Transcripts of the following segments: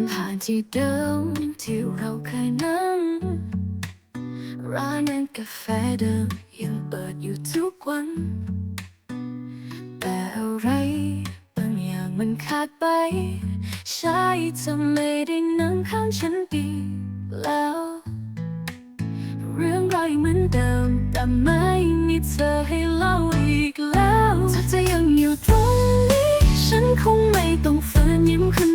นผ่านที่เดิมที่เราเคยนั่ง ร้านนั้นกาแฟเดิมยังเปิดอยู่ทุกวัน แต่อะไรบางอย่างมันขาดไป ใช่เธอไม่ได้นั่งข้างฉันดีแล้ว เรื่องราวเหมือนเดิม แต่ไม่มีเธอให้เล่าอีกแล้ว ถ้าเธอยังอยู่ตรงนี้ ฉันคงไม่ต้องฝืนยิ้มคนเดียว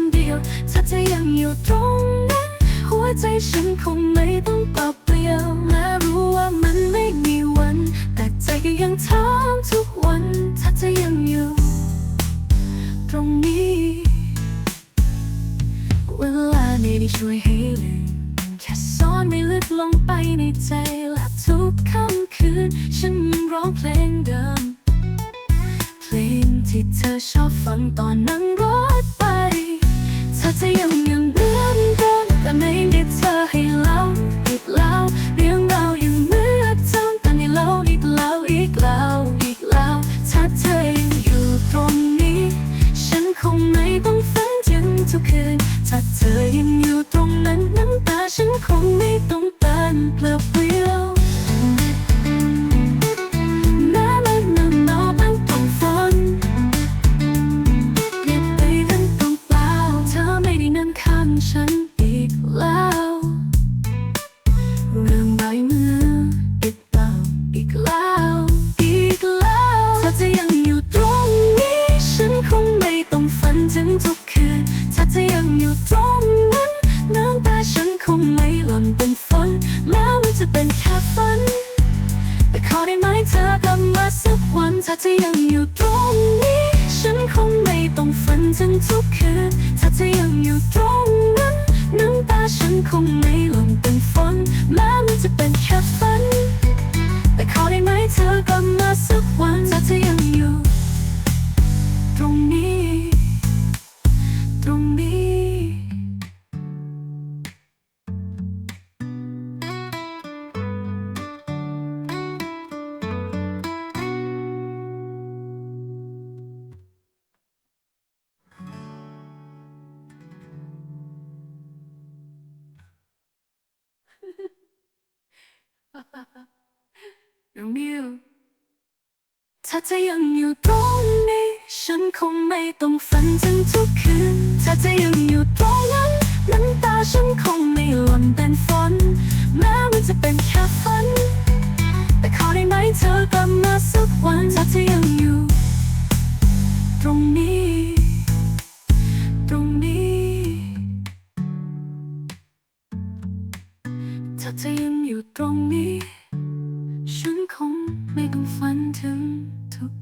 ถ้าเธอยังอยู่ตรงนั้น หัวใจฉันคงไม่ต้องเปล่าเปลี่ยวแม้รู้ว่ามันไม่มีวัน แต่ใจก็ยังถามทุกวัน ถ้าเธอยังอยู่ ตรงนี้ เวลาไม่ได้ช่วยให้ลืมแค่ซ่อนไม่ลึกลงไปในใจและทุกค่ำคืน ฉันยังร้องเพลงเดิม เพลงที่เธอชอบฟังตอนนั่งรถไป ได้ไหมเธอกลับมาสักวันถ้าเธอยังอยู่ตรงนี้ ฉันคงไม่ต้องฝันถึงทุกคืนถ้าเธอยังอยู่ตรงนั้นน้ำตาฉันคงไม่หล่นเป็นฝนแม้ น้องนิวถ้าเธอยังอยู่ตรงนี้ ฉันคงไม่ต้องฝันถึงทุกคืน ถ้าเธอยังอยู่ตรงนั้นน้ำตาฉันคงไม่หล่นเป็นฝน แม้มันจะเป็นแค่ฝัน แต่ขอได้ไหมเธอกลับมาสักวัน ถ้าเธอยังอยู่ ตรงนี้ ถ้าเธอยังอยู่ตรงนี้ ฉันคงไม่ต้องฝันถึงทุก